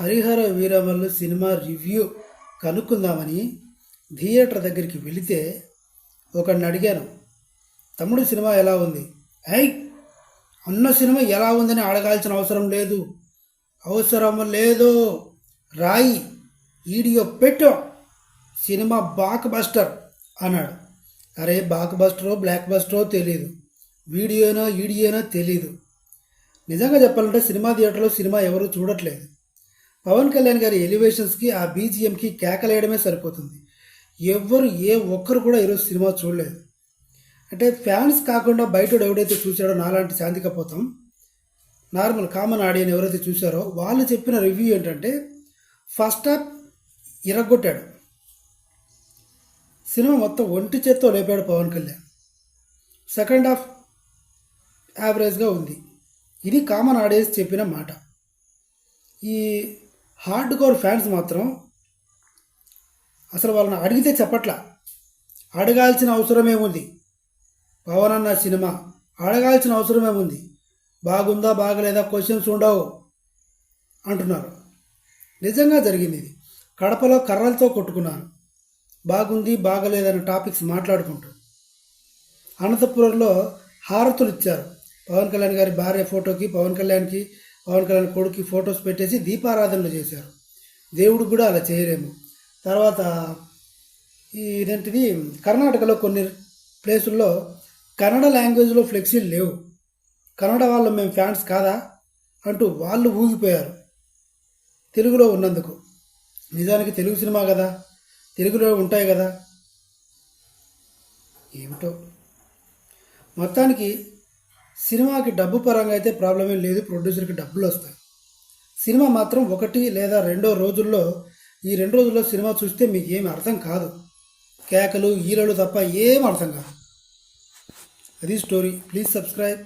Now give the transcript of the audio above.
Harihara వీరవల్లు cinema review కనుక్కుందామని theatre దగ్గరికి వెళితే ఒకడిని అడిగాను తమ్ముడు సినిమా ఎలా ఉంది? ఐ అన్న సినిమా ఎలా ఉందని అడగాల్సిన అవసరం లేదు. అవసరం లేదు. రాయి వీడియో పెట్టు. సినిమా బాక్ బస్టర్ అన్నాడు. అరే బాక్ బస్టరో బ్లాక్ బస్టరో తెలియదు వీడియోనో ఈడియోనో తెలీదు. నిజంగా చెప్పాలంటే సినిమా థియేటర్లో సినిమా ఎవరు చూడట్లేదు. పవన్ కళ్యాణ్ గారి ఎలివేషన్స్కి ఆ బీజిఎంకి కేకలేయడమే సరిపోతుంది. ఎవ్వరు ఏ ఒక్కరు కూడా ఈరోజు సినిమా చూడలేదు. అంటే ఫ్యాన్స్ కాకుండా బయట ఎవడైతే చూశాడో నాలాంటి శాంతికపోతాం నార్మల్ కామన్ ఆడియన్ ఎవరైతే చూశారో వాళ్ళు చెప్పిన రివ్యూ ఏంటంటే ఫస్ట్ హాఫ్ ఇరగొట్టాడు. సినిమా మొత్తం ఒంటి చేత్తో లేపాడు పవన్ కళ్యాణ్. సెకండ్ హాఫ్ యావరేజ్గా ఉంది. ఇది కామన్ ఆడియన్స్ చెప్పిన మాట. ఈ హార్డ్ కోర్ ఫ్యాన్స్ మాత్రం అసలు వాళ్ళని అడిగితే చెప్పట్లా. అడగాల్సిన అవసరమేముంది? పవన్ అన్న సినిమా. అడగాల్సిన అవసరమేముంది? బాగుందా బాగలేదా? క్వశ్చన్స్ ఉండవు అంటున్నారు. నిజంగా జరిగింది ఇది. కడపలో కర్రలతో కొట్టుకున్నారు. బాగుంది బాగలేదన్న టాపిక్స్ మాట్లాడుకుంటూ. అనంతపురంలో హారతులు ఇచ్చారు. పవన్ కళ్యాణ్ గారి భార్య ఫోటోకి పవన్ కళ్యాణ్కి పవన్ కళ్యాణ్ కొడుకు ఫొటోస్ పెట్టేసి దీపారాధనలు చేశారు. దేవుడు కూడా అలా చేయలేము. తర్వాత ఇదేంటిది? కర్ణాటకలో కొన్ని ప్లేసుల్లో కన్నడ లాంగ్వేజ్లో ఫ్లెక్సీలు లేవు. కన్నడ వాళ్ళు మేము ఫ్యాన్స్ కాదా అంటూ వాళ్ళు ఊగిపోయారు. తెలుగులో ఉన్నందుకు. నిజానికి తెలుగు సినిమా కదా? తెలుగులో ఉంటాయి కదా? ఏమిటో? మొత్తానికి సినిమాకి డబ్బు పరంగా అయితే ప్రాబ్లమే లేదు ప్రొడ్యూసర్కి డబ్బులు వస్తాయి. సినిమా మాత్రం ఒకటి లేదా రెండో రోజుల్లో ఈ రెండు రోజుల్లో సినిమా చూస్తే మీకు ఏమి అర్థం కాదు. కేకలు ఈలలు తప్ప ఏం అర్థం కాదు. అది స్టోరీ ప్లీజ్ సబ్స్క్రైబ్